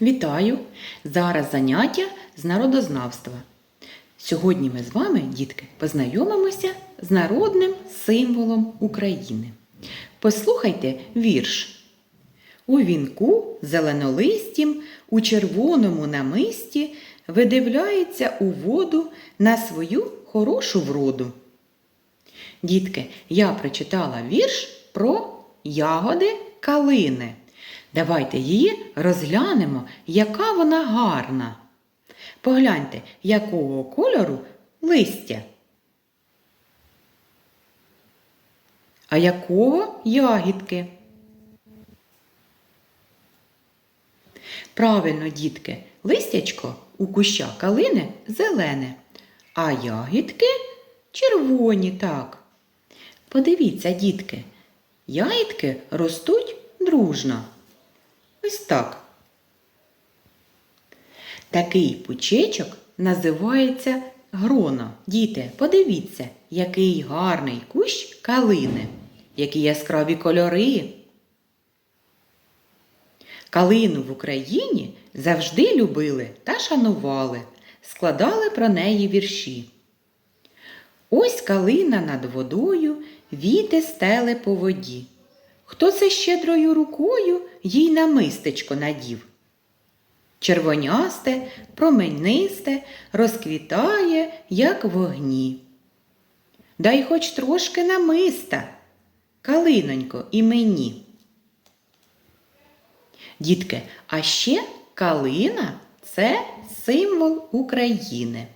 Вітаю! Зараз заняття з народознавства. Сьогодні ми з вами, дітки, познайомимося з народним символом України. Послухайте вірш. У вінку зеленолистім, у червоному намисті видивляється у воду на свою хорошу вроду. Дітки, я прочитала вірш про ягоди калини. Давайте її розглянемо, яка вона гарна. Погляньте, якого кольору листя. А якого ягідки? Правильно, дітки, листячко у куща калини зелене, а ягідки червоні, так. Подивіться, дітки, ягідки ростуть дружно. Ось так. Такий пучечок називається грона. Діти, подивіться, який гарний кущ калини, які яскраві кольори. Калину в Україні завжди любили та шанували, складали про неї вірші. Ось калина над водою, віти стеле по воді. Хто це щедрою рукою їй намистечко надів? Червонясте, променисте, розквітає, як вогні. Дай хоч трошки намиста, калинонько, і мені. Дітки, а ще калина це символ України.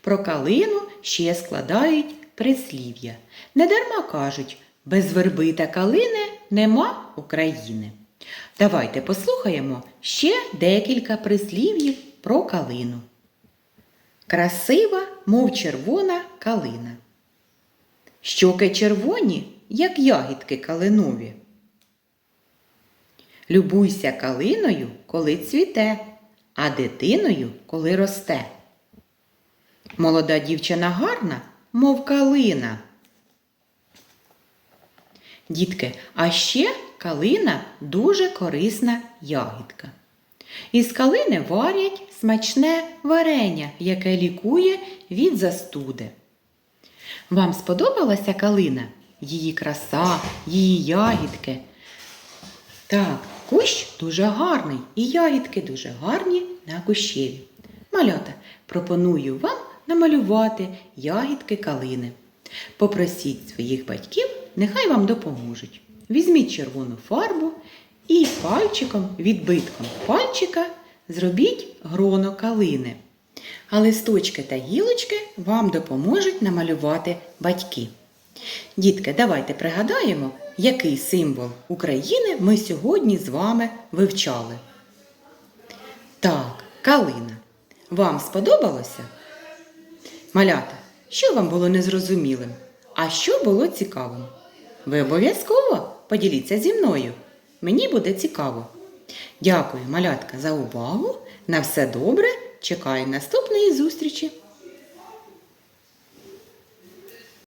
Про калину ще складають прислів'я. Недарма кажуть, без верби та калини нема України. Давайте послухаємо ще декілька прислів'їв про калину. Красива, мов червона калина. Щоки червоні, як ягідки калинові. Любуйся калиною, коли цвіте, а дитиною, коли росте. Молода дівчина гарна, мов калина. Дітки, а ще калина дуже корисна ягідка. Із калини варять смачне варення, яке лікує від застуди. Вам сподобалася калина? Її краса, її ягідки. Так, кущ дуже гарний і ягідки дуже гарні на кущеві. Малята, пропоную вам намалювати ягідки калини. Попросіть своїх батьків, нехай вам допоможуть. Візьміть червону фарбу і пальчиком, відбитком пальчика зробіть гроно калини. А листочки та гілочки вам допоможуть намалювати батьки. Дітки, давайте пригадаємо, який символ України ми сьогодні з вами вивчали. Так, калина. Вам сподобалося? Малята, що вам було незрозумілим? А що було цікавим? Ви обов'язково поділіться зі мною. Мені буде цікаво. Дякую, малятка, за увагу. На все добре. Чекаю наступної зустрічі!